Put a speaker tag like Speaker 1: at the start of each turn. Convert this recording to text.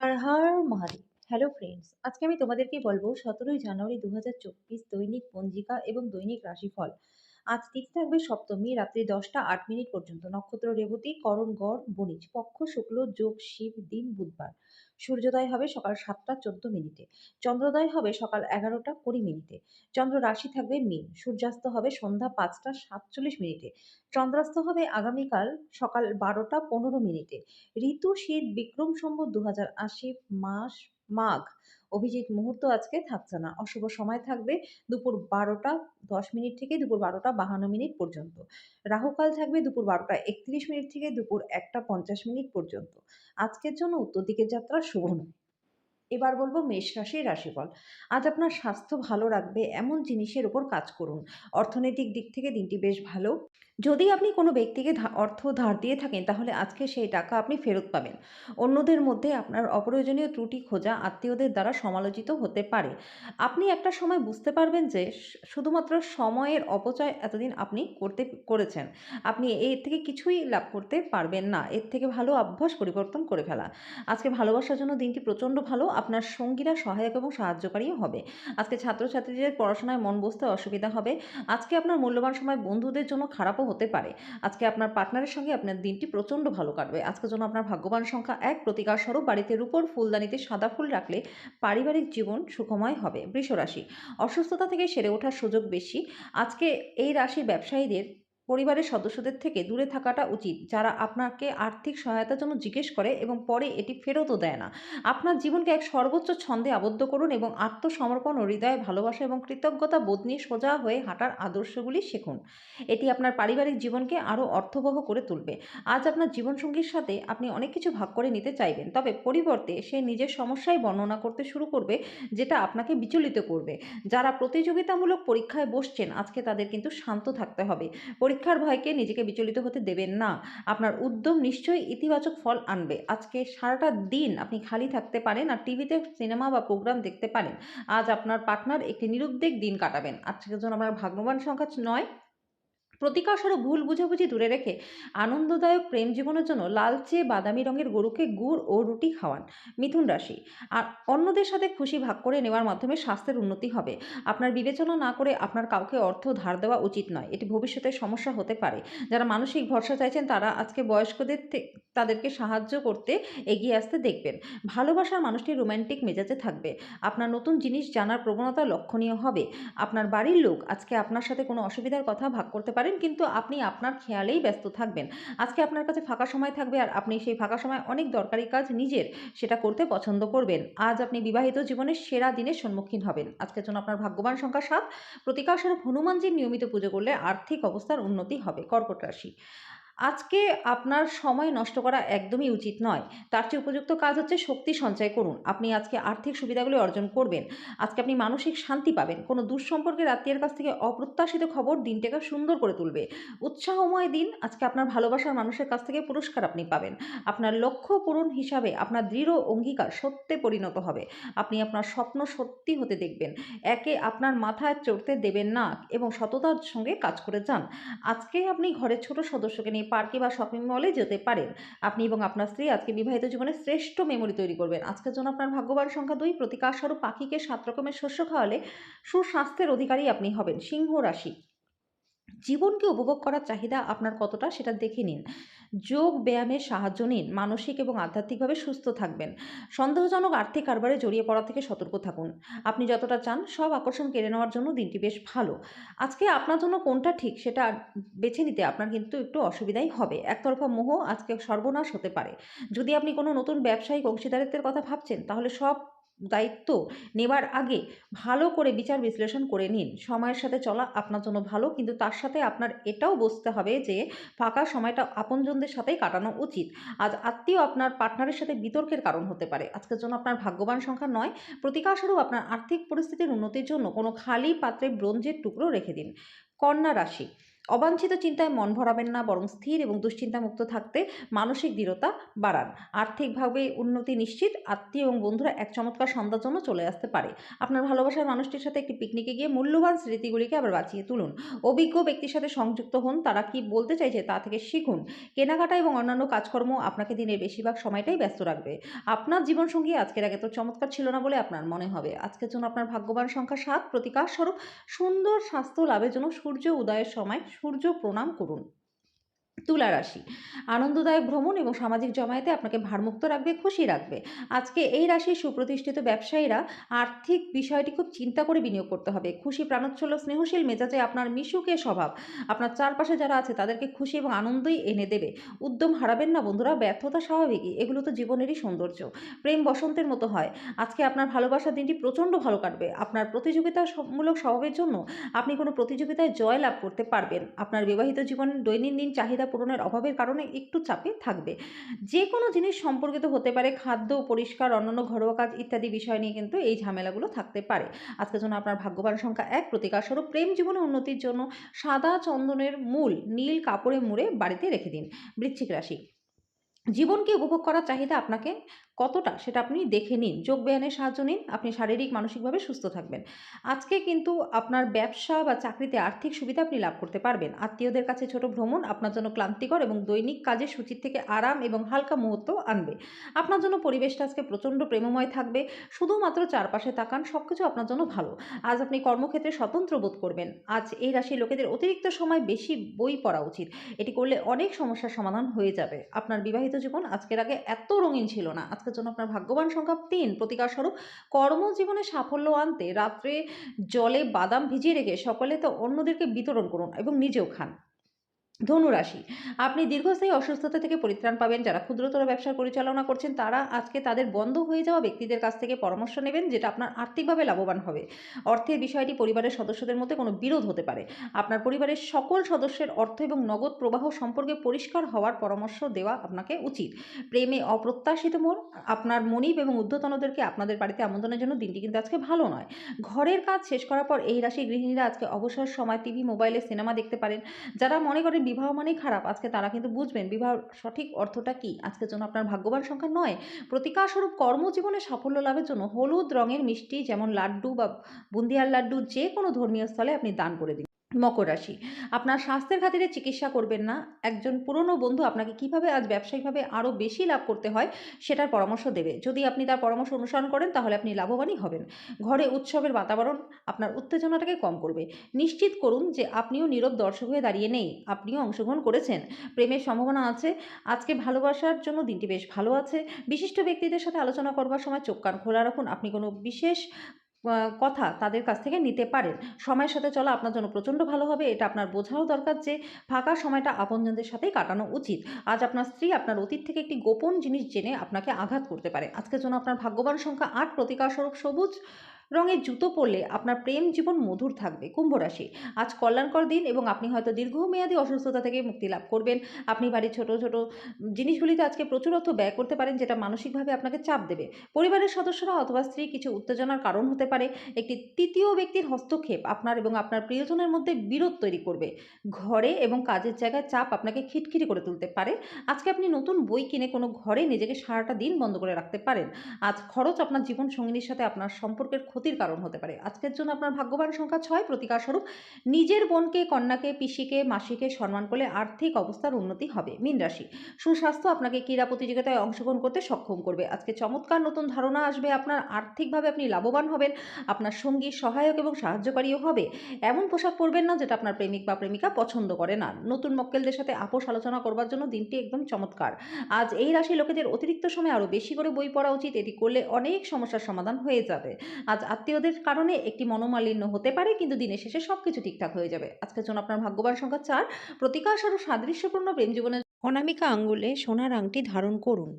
Speaker 1: হর Har Mahadev hello friends আজকে আমি তোমাদেরকে বলব সতেরোই জানুয়ারি দু হাজার চব্বিশ দৈনিক পঞ্জিকা এবং দৈনিক রাশিফল। আজ তিথি থাকবে সপ্তমী, রাত্রি দশটা আট মিনিট পর্যন্ত। নক্ষত্র, রেবতী, করণ, গড়, বণিজ, পক্ষ, শুক্ল, যোগ, শিব, দিন, বুধবার। সূর্যোদয় হবে সকাল সাতটা চোদ্দ মিনিটে, চন্দ্রোদয় হবে সকাল এগারোটা কুড়ি মিনিটে, চন্দ্র রাশি থাকবে মীন, সূর্যাস্ত হবে সন্ধ্যা পাঁচটা সাতচল্লিশ মিনিটে, চন্দ্রাস্ত হবে আগামীকাল সকাল বারোটা পনেরো মিনিটে, ঋতু শীত বিক্রম সম্বত দু হাজার আশি মাস মাঘ অভিজিৎ মুহূর্ত আজকে থাকছে না। অশুভ সময় থাকবে দুপুর বারোটা দশ মিনিট থেকে দুপুর বারোটা বাহান্ন মিনিট পর্যন্ত। রাহুকাল থাকবে দুপুর বারোটা একত্রিশ মিনিট থেকে দুপুর একটা পঞ্চাশ মিনিট পর্যন্ত। আজকের জন্য উত্তর দিকের যাত্রা শুভ নয়। এবার বলব মেষ রাশির রাশিফল। আজ আপনার স্বাস্থ্য ভালো রাখবে এমন জিনিসের উপর কাজ করুন। অর্থনৈতিক দিক থেকে দিনটি বেশ ভালো। যদি আপনি কোনো ব্যক্তিকে অর্থ ধার দিয়ে থাকেন, তাহলে আজকে সেই টাকা আপনি ফেরত পাবেন। অন্যদের মধ্যে আপনার অপ্রয়োজনীয় ত্রুটি খোঁজা আত্মীয়দের দ্বারা সমালোচিত হতে পারে। আপনি একটা সময় বুঝতে পারবেন যে শুধুমাত্র সময়ের অপচয় এতদিন আপনি করতে করেছেন। আপনি এর থেকে কিছুই লাভ করতে পারবেন না। এর থেকে ভালো অভ্যাস পরিবর্তন করে ফেলা। আজকে ভালোবাসার জন্য দিনটি প্রচণ্ড ভালো। আপনার সঙ্গীরা সহায়ক এবং সাহায্যকারীও হবে। আজকে ছাত্রছাত্রীদের পড়াশোনায় মন বসতে অসুবিধা হবে। আজকে আপনার মূল্যবান সময় বন্ধুদের জন্য খারাপও হতে পারে। আজকে আপনার পার্টনারের সঙ্গে আপনার দিনটি প্রচণ্ড ভালো কাটবে। আজকের জন্য আপনার ভাগ্যবান সংখ্যা এক প্রতিকার স্বরূপ বাড়িতে রূপর ফুলদানিতে সাদা ফুল রাখলে পারিবারিক জীবন সুখময় হবে। বৃষ রাশি অসুস্থতা থেকে সেরে ওঠার সুযোগ বেশি। আজকে এই রাশির ব্যবসায়ীদের পরিবারের সদস্যদের থেকে দূরে থাকাটা উচিত, যারা আপনাকে আর্থিক সহায়তার জন্য জিজ্ঞেস করে এবং পরে এটি ফেরতও দেয় না। আপনার জীবনকে এক সর্বোচ্চ ছন্দে আবদ্ধ করুন এবং আত্মসমর্পণ ও হৃদয়ে ভালোবাসা এবং কৃতজ্ঞতা বোধ নিয়ে সোজা হয়ে হাঁটার আদর্শগুলি শিখুন। এটি আপনার পারিবারিক জীবনকে আরও অর্থবহ করে তুলবে। আজ আপনার জীবনসঙ্গীর সাথে আপনি অনেক কিছু ভাগ করে নিতে চাইবেন, তবে পরিবর্তে সে নিজের সমস্যায় বর্ণনা করতে শুরু করবে, যেটা আপনাকে বিচলিত করবে। যারা প্রতিযোগিতামূলক পরীক্ষায় বসছেন, আজকে তাদের কিন্তু শান্ত থাকতে হবে। পরীক্ষার ভয়কে নিজেকে বিচলিত হতে দেবেন না। আপনার উদ্যম নিশ্চয়ই ইতিবাচক ফল আনবে। আজকে সারাটা দিন আপনি খালি থাকতে পারেন আর টিভিতে সিনেমা বা প্রোগ্রাম দেখতে পারেন। আজ আপনার পার্টনার একটি নিরুদ্বেগ দিন কাটাবেন। আজকের জন্য আপনার ভাগ্যবান সংখ্যা নয় প্রতিকারস্বরূপ ভুল বুঝাবুঝি দূরে রেখে আনন্দদায়ক প্রেম জীবনের জন্য লালচে বাদামি রঙের গরুকে গুড় ও রুটি খাওয়ান মিথুন রাশি। আর অন্যদের সাথে খুশি ভাগ করে নেওয়ার মাধ্যমে স্বাস্থ্যের উন্নতি হবে। আপনার বিবেচনা না করে আপনার কাউকে অর্থ ধার দেওয়া উচিত নয়। এটি ভবিষ্যতে সমস্যা হতে পারে। যারা মানসিক ভরসা চাইছেন তারা আজকে বয়স্কদের তাদেরকে সাহায্য করতে এগিয়ে আসতে দেখবেন। ভালোবাসার মানুষটি রোম্যান্টিক মেজাজে থাকবে। আপনার নতুন জিনিস জানার প্রবণতা লক্ষণীয় হবে। আপনার বাড়ির লোক আজকে আপনার সাথে কোনো অসুবিধার কথা ভাগ করতে পারেন, কিন্তু আপনি আপনার খেয়ালেই ব্যস্ত থাকবেন। আজকে আপনার কাছে ফাঁকা সময় থাকবে আর আপনি সেই ফাঁকা সময় অনেক দরকারি কাজ নিজের সেটা করতে পছন্দ করবেন। আজ আপনি বিবাহিত জীবনের সেরা দিনের সম্মুখীন হবেন। আজকের জন্য আপনার ভাগ্যবান সংখ্যা সাত। প্রতিকারস্বরূপ হনুমানজির নিয়মিত পুজো করলে আর্থিক অবস্থার উন্নতি হবে। কর্কট রাশি। আজকে আপনার সময় নষ্ট করা একদমই উচিত নয়। তার চেয়ে উপযুক্ত কাজ হচ্ছে শক্তি সঞ্চয় করুন। আপনি আজকে আর্থিক সুবিধাগুলি অর্জন করবেন। আজকে আপনি মানসিক শান্তি পাবেন। কোনো দুঃসম্পর্কের আত্মীয়ের কাছ থেকে অপ্রত্যাশিত খবর দিনটাকে সুন্দর করে তুলবে। উৎসাহময় দিন আজকে আপনার ভালোবাসার মানুষের কাছ থেকে পুরস্কার আপনি পাবেন। আপনার লক্ষ্য পূরণ হিসাবে আপনার দৃঢ় অঙ্গীকার সত্যে পরিণত হবে। আপনি আপনার স্বপ্ন সত্যি হতে দেখবেন। একে আপনার মাথায় চড়তে দেবেন না এবং সততার সঙ্গে কাজ করে যান। আজকে আপনি ঘরের ছোট সদস্যকে নিয়ে পার্কে বা শপিং মলে যেতে পারেন। আপনি এবং আপনার স্ত্রী আজকে বিবাহিত জীবনে শ্রেষ্ঠ মেমোরি তৈরি করবেন। আজকের জন্য আপনার ভাগ্যবান সংখ্যা দুই। প্রতিকার স্বরূপ পাখিকে সাত রকমের শস্য খাওয়ালে সুস্বাস্থ্যের অধিকারী আপনি হবেন। সিংহ রাশি। জীবনকে উপভোগ করার চাহিদা আপনার কতটা সেটা দেখে নিন। যোগ ব্যায়ামের সাহায্য নিন, মানসিক এবং আধ্যাত্মিকভাবে সুস্থ থাকবেন। সন্দেহজনক আর্থিক কারবারে জড়িয়ে পড়া থেকে সতর্ক থাকুন। আপনি যতটা চান সব আকর্ষণ কেড়ে নেওয়ার জন্য দিনটি বেশ ভালো। আজকে আপনার জন্য কোনটা ঠিক সেটা বেছে নিতে আপনার কিন্তু একটু অসুবিধাই হবে। একতরফা মোহ আজকে সর্বনাশ হতে পারে। যদি আপনি কোনো নতুন ব্যবসায়িক অংশীদারিত্বের কথা ভাবছেন তাহলে সব দায়িত্ব নেবার আগে ভালো করে বিচার বিশ্লেষণ করে নিন। সময়ের সাথে চলা আপনার জন্য ভালো, কিন্তু তার সাথে আপনার এটাও বুঝতে হবে যে ফাঁকা সময়টা আপনজনদের সাথেই কাটানো উচিত। আজ আত্মীয় আপনার পার্টনারের সাথে বিতর্কের কারণ হতে পারে। আজকের জন্য আপনার ভাগ্যবান সংখ্যা নয়, প্রতিকারস্বরূপ আপনার আর্থিক পরিস্থিতির উন্নতির জন্য কোনো খালি পাত্রে ব্রোঞ্জের টুকরো রেখে দিন। কন্যা রাশি অবাঞ্ছিত চিন্তায় মন ভরাবেন না, বরং স্থির এবং দুশ্চিন্তামুক্ত থাকতে মানসিক দৃঢ়তা বাড়ান। আর্থিকভাবে উন্নতি নিশ্চিত, আত্মীয় এবং বন্ধুরা এক চমৎকার সন্ধ্যার জন্য চলে আসতে পারে। আপনার ভালোবাসার মানুষটির সাথে একটি পিকনিকে গিয়ে মূল্যবান স্মৃতিগুলিকে আবার বাঁচিয়ে তুলুন। অভিজ্ঞ ব্যক্তির সাথে সংযুক্ত হন, তারা কি বলতে চাইছে তা থেকে শিখুন। কেনাকাটা এবং অন্যান্য কাজকর্ম আপনাকে দিনের বেশিরভাগ সময়টাই ব্যস্ত রাখবে। আপনার জীবনসঙ্গী আজকের আগে তো চমৎকার ছিল না বলে আপনার মনে হবে। আজকের জন্য আপনার ভাগ্যবান সংখ্যা সাত প্রতিকার স্বরূপ সুন্দর স্বাস্থ্য লাভের জন্য সূর্য, উদয়ের সময় সূর্য প্রণাম করুন। তুলা রাশি। আনন্দদায়ক ভ্রমণ এবং সামাজিক জমায়েতে আপনাকে ভারমুক্ত রাখবে, খুশি রাখবে। আজকে এই রাশির সুপ্রতিষ্ঠিত ব্যবসায়ীরা আর্থিক বিষয়টি খুব চিন্তা করে বিনিয়োগ করতে হবে। খুশি প্রাণোচ্ছল স্নেহশীল মেজাজে আপনার মিশুকে স্বভাব, আপনার চারপাশে যারা আছে তাদেরকে খুশি এবং আনন্দই এনে দেবে। উদ্যম হারাবেন না বন্ধুরা, ব্যর্থতা স্বাভাবিকই, এগুলো তো জীবনেরই সৌন্দর্য। প্রেম বসন্তের মতো হয়। আজকে আপনার ভালোবাসার দিনটি প্রচণ্ড ভালো কাটবে। আপনার প্রতিযোগিতামূলক স্বভাবের জন্য আপনি কোনো প্রতিযোগিতায় জয় লাভ করতে পারবেন। আপনার বিবাহিত জীবনের দৈনন্দিন চাহিদা পূরণের অভাবের কারণে একটু চাপে থাকবে। যে কোনো জিনিস সম্পর্কিত হতে পারে, খাদ্য পরিষ্কার, অন্যান্য ঘরোয়া কাজ ইত্যাদি বিষয় নিয়ে কিন্তু এই ঝামেলাগুলো থাকতে পারে। আজকের জন্য আপনার ভাগ্যবান সংখ্যা এক। প্রতিকার স্বরূপ প্রেম জীবনে উন্নতির জন্য সাদা চন্দনের মূল, নীল কাপড়ে মুড়ে বাড়িতে রেখে দিন। বৃশ্চিক রাশি। জীবনকে উপভোগ করার চাহিদা আপনাকে কতটা সেটা আপনি দেখে নিন, যোগ ব্যায়ামের সাহায্য নিন, আপনি শারীরিক, মানসিকভাবে সুস্থ থাকবেন। আজকে কিন্তু আপনার ব্যবসা বা চাকরিতে আর্থিক সুবিধা আপনি লাভ করতে পারবেন। আত্মীয়দের কাছে ছোট ভ্রমণ আপনার জন্য ক্লান্তিকর এবং দৈনিক কাজের সূচির থেকে আরাম এবং হালকা মুহূর্ত আনবে। আপনার জন্য পরিবেশটা আজকে প্রচণ্ড প্রেমময় থাকবে, শুধুমাত্র চারপাশে তাকান সব কিছু আপনার জন্য ভালো। আজ আপনি কর্মক্ষেত্রে স্বতন্ত্র বোধ করবেন। আজ এই রাশির লোকেদের অতিরিক্ত সময় বেশি বই পড়া উচিত। এটি করলে অনেক সমস্যার সমাধান হয়ে যাবে। আপনার বিবাহিত জীবন আজকের আগে এত রঙিন ছিল না আজকের জন্য আপনার ভাগ্যবান সংখ্যা তিন। প্রতিকার স্বরূপ কর্মজীবনে সাফল্য আনতে রাত্রে জলে বাদাম ভিজিয়ে রেখে সকলে তো অন্যদেরকে বিতরণ করুন এবং নিজেও খান। ধনুরাশি। আপনি দীর্ঘস্থায়ী অসুস্থতা থেকে পরিত্রাণ পাবেন। যারা ক্ষুদ্রতর ব্যবসা পরিচালনা করছেন, তারা আজকে তাদের বন্ধ হয়ে যাওয়া ব্যক্তিদের কাছ থেকে পরামর্শ নেবেন, যেটা আপনার আর্থিকভাবে লাভবান হবে। অর্থের বিষয়টি পরিবারের সদস্যদের মধ্যে কোনো বিরোধ হতে পারে। আপনার পরিবারের সকল সদস্যের অর্থ এবং নগদ প্রবাহ সম্পর্কে পরিষ্কার হওয়ার পরামর্শ দেওয়া আপনাকে উচিত। প্রেমে অপ্রত্যাশিত মোড় আপনার মনিব এবং ঊর্ধ্বতনদেরকে আপনাদের বাড়িতে আমন্ত্রণের জন্য দিনটি কিন্তু আজকে ভালো নয়। ঘরের কাজ শেষ করার পর এই রাশি গৃহিণীরা আজকে অবসর সময় টিভি, মোবাইলে সিনেমা দেখতে পারেন। যারা মনে করেন বিবাহ মানেই খারাপ। আজকে তারা কিন্তু বুঝবেন বিবাহ সঠিক অর্থটা কি। আজকের জন্য আপনার ভাগ্যবান সংখ্যা নয়। প্রতিকারস্বরূপ কর্মজীবনে সাফল্য লাভের জন্য হলুদ রঙের মিষ্টি যেমন লাড্ডু বা বুন্দিয়ার লাড্ডু যে কোনো ধর্মীয় স্থলে আপনি দান করে দিন। মকর রাশি। আপনার স্বাস্থ্যের খাতিরে চিকিৎসা করবেন না। একজন পুরনো বন্ধু আপনাকে কীভাবে আজ ব্যবসায়িকভাবে আরও বেশি লাভ করতে হয় সেটার পরামর্শ দেবে। যদি আপনি তার পরামর্শ অনুসরণ করেন তাহলে আপনি লাভবানই হবেন। ঘরে উৎসবের বাতাবরণ আপনার উত্তেজনাটাকে কম করবে। নিশ্চিত করুন যে আপনিও নীরব দর্শক হয়ে দাঁড়িয়ে নেই। আপনিও অংশগ্রহণ করেছেন। প্রেমের সম্ভাবনা আছে। আজকে ভালোবাসার জন্য দিনটি বেশ ভালো আছে। বিশিষ্ট ব্যক্তিদের সাথে আলোচনা করবার সময় চোখ কান খোলা রাখুন। আপনি কোনো বিশেষ কথা তাদের কাছ থেকে নিতে পারেন। সময়ের সাথে চলা আপনার জন্য প্রচণ্ড ভালো হবে। এটা আপনার বোঝাও দরকার যে, ফাঁকা সময়টা আপনজনদের সাথেই কাটানো উচিত। আজ আপনার স্ত্রী আপনার অতীত থেকে একটি গোপন জিনিস জেনে আপনাকে আঘাত করতে পারে। আজকের জন্য আপনার ভাগ্যবান সংখ্যা আট, প্রতিকার স্বরূপ সবুজ। রঙের জুতো পরলে আপনার প্রেম জীবন মধুর থাকবে, কুম্ভ রাশি। আজ কল্যাণকর দিন এবং আপনি হয়তো দীর্ঘমেয়াদী অসুস্থতা থেকে মুক্তি লাভ করবেন। আপনি বাড়ির ছোট ছোট জিনিসগুলিতে আজকে প্রচুর অর্থ ব্যয় করতে পারেন, যেটা মানসিকভাবে আপনাকে চাপ দেবে। পরিবারের সদস্যরা অথবা স্ত্রী কিছু উত্তেজনার কারণ হতে পারে। একটি তৃতীয় ব্যক্তির হস্তক্ষেপ আপনার এবং আপনার প্রিয়জনের মধ্যে বিরোধ তৈরি করবে। ঘরে এবং কাজের জায়গায় চাপ আপনাকে খিটখিরি করে তুলতে পারে। আজকে আপনি নতুন বই কিনে কোনো ঘরে নিজেকে সারাটা দিন বন্ধ করে রাখতে পারেন। আজ খরচ আপনার জীবন সঙ্গিনীর সাথে আপনার সম্পর্কের ক্ষতির কারণ হতে পারে। আজকের জন্য আপনার ভাগ্যবান সংখ্যা ছয়। প্রতিকার স্বরূপ নিজের বোনকে, কন্যাকে, পিসিকে, মাসিকে সম্মান করলে আর্থিক অবস্থার উন্নতি হবে। মীন রাশি, সুস্বাস্থ্য আপনাকে ক্রীড়া প্রতিযোগিতায় অংশগ্রহণ করতে সক্ষম করবে। আজকে চমৎকার নতুন ধারণা আসবে। আপনার আর্থিকভাবে আপনি লাভবান হবেন, আপনার সঙ্গী সহায়ক এবং সাহায্যকারীও হবে। এমন পোশাক পরবেন না যেটা আপনার প্রেমিক বা প্রেমিকা পছন্দ করে না। নতুন মক্কেলদের সাথে আপোষ আলোচনা করবার জন্য দিনটি একদম চমৎকার। আজ এই রাশি লোকেদের অতিরিক্ত সময় আরও বেশি করে বই পড়া উচিত। এটি করলে অনেক সমস্যার সমাধান হয়ে যাবে। আজ আত্মীয়দের কারণে একটি মনোমালিন্য হতে পারে, কিন্তু দিনের শেষে সব কিছু ঠিকঠাক হয়ে যাবে। আজকের জন্য আপনার ভাগ্যবান সংখ্যা চার, প্রতিকার আরও সাদৃশ্যপূর্ণ প্রেম জীবনের অনামিকা আঙ্গুলে সোনার আংটি ধারণ করুন।